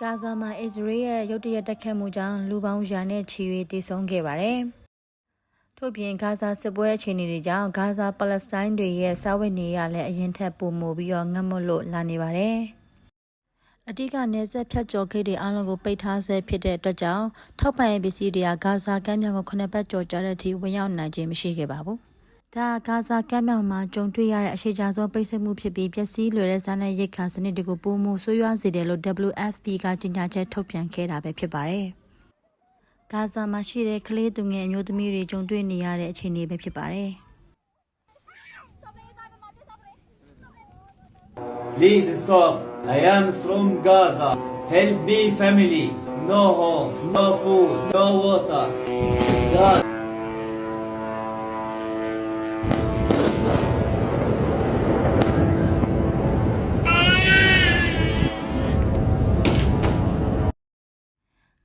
ဂါဇာမှာအစ္စရေးရဲ့ရုတ်တရက်တိုက်ခတ်မှုကြောင့်လူပေါင်းရာနဲ့ချီ၍တည်ဆုံခဲ့ပါတယ်။ထို့ပြင်ဂါဇာစစ်ပွဲအခြေအနေတွေကြောင့်ဂါဇာပါလက်စတိုင်းတွေရဲ့စာဝတ်နေရလည်းအရင်ထက်ပိုမိုပြီးတော့ငတ်မွတ်လို့လာနေပါတယ်။အဓိကနေဆက်ဖြတ်ကျော်ခိတ်တွေအားလုံးကိုပိတ်ထားဆဲဖြစ်တဲ့အတွက်ကြောင့်ထောက်ပံ့ရေးပစ္စည်းတွေကဂါဇာကမ်းမြောင်ကိုခုနှစ်ပတ်ကျော်ကြာတဲ့အထိဝင်ရောက်နိုင်ခြင်းမရှိခဲ့ပါဘူး။ ဒါဂါဇာကမ်းမြောင်မှာကြုံတွေ့ရတဲ့အရှိကြဆုံးပိတ်ဆို့မှုဖြစ်ပြီးပျက်စီးလွယ်တဲ့ဇာတ်နဲ့ရိတ်ခါစနစ်တွေကိုပုံမှုဆွေးရွားစေတယ်လို့ WFP ကကြေညာချက်ထုတ်ပြန်ခဲ့တာပဲဖြစ်ပါတယ်။ဂါဇာမှာရှိတဲ့ကလေးသူငယ်အမျိုးသမီးတွေကြုံတွေ့နေရတဲ့အခြေအနေပဲဖြစ်ပါတယ်။ Please stop. I am from Gaza. Help me, family. No home, no food, no water. God.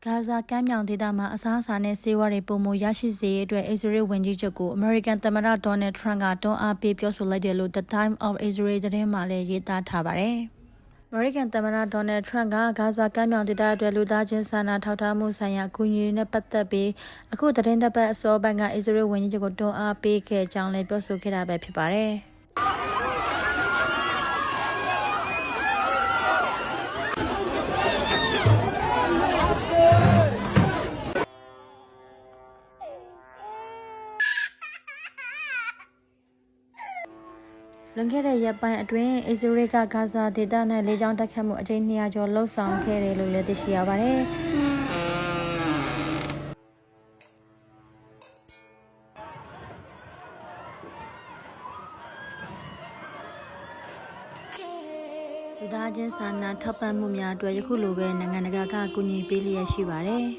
ဂါဇာကမ်းမြောင်ဒေသမှာအစားအစာနဲ့ဆေးဝါးတွေပုံမရရှိစေရေးအတွက်အစ္စရေးဝန်ကြီးချုပ်ကိုအမေရိကန်သမ္မတဒေါ်နယ်ထရန့်ကတွန်းအားပေးပြောဆိုလိုက်တယ်လို့ The Time of Israel သတင်းမှာလည်းရေးသားထားပါတယ်။အမေရိကန်သမ္မတဒေါ်နယ်ထရန့်ကဂါဇာကမ်းမြောင်ဒေသအတွက်လူသားချင်းစာနာထောက်ထားမှုဆိုင်ရာအကူအညီတွေနဲ့ပတ်သက်ပြီးအခုသတင်းတစ်ပတ်အစောပိုင်းကအစ္စရေးဝန်ကြီးချုပ်ကိုတွန်းအားပေးခဲ့ကြောင်းလည်းပြောဆိုခဲ့တာပဲဖြစ်ပါတယ်။ လွန်ခဲ့တဲ့ရက်ပိုင်းအတွင်းအစ္စရေးကဂါဇာဒေသ၌လေကြောင်းတိုက်ခတ်မှုအကြိမ်200ကျော်လှုပ်ဆောင်ခဲ့တယ်လို့လည်းသိရှိရပါတယ်။ဒီသားချင်းစာနာထောက်ပံ့မှုများအတွက်ယခုလိုပဲနိုင်ငံတကာကကူညီပေးလျက်ရှိပါတယ်။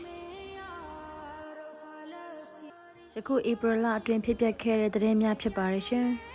ယခုဧပြီလအတွင်းဖြစ်ပျက်ခဲ့တဲ့သတင်းများဖြစ်ပါရဲ့ရှင်။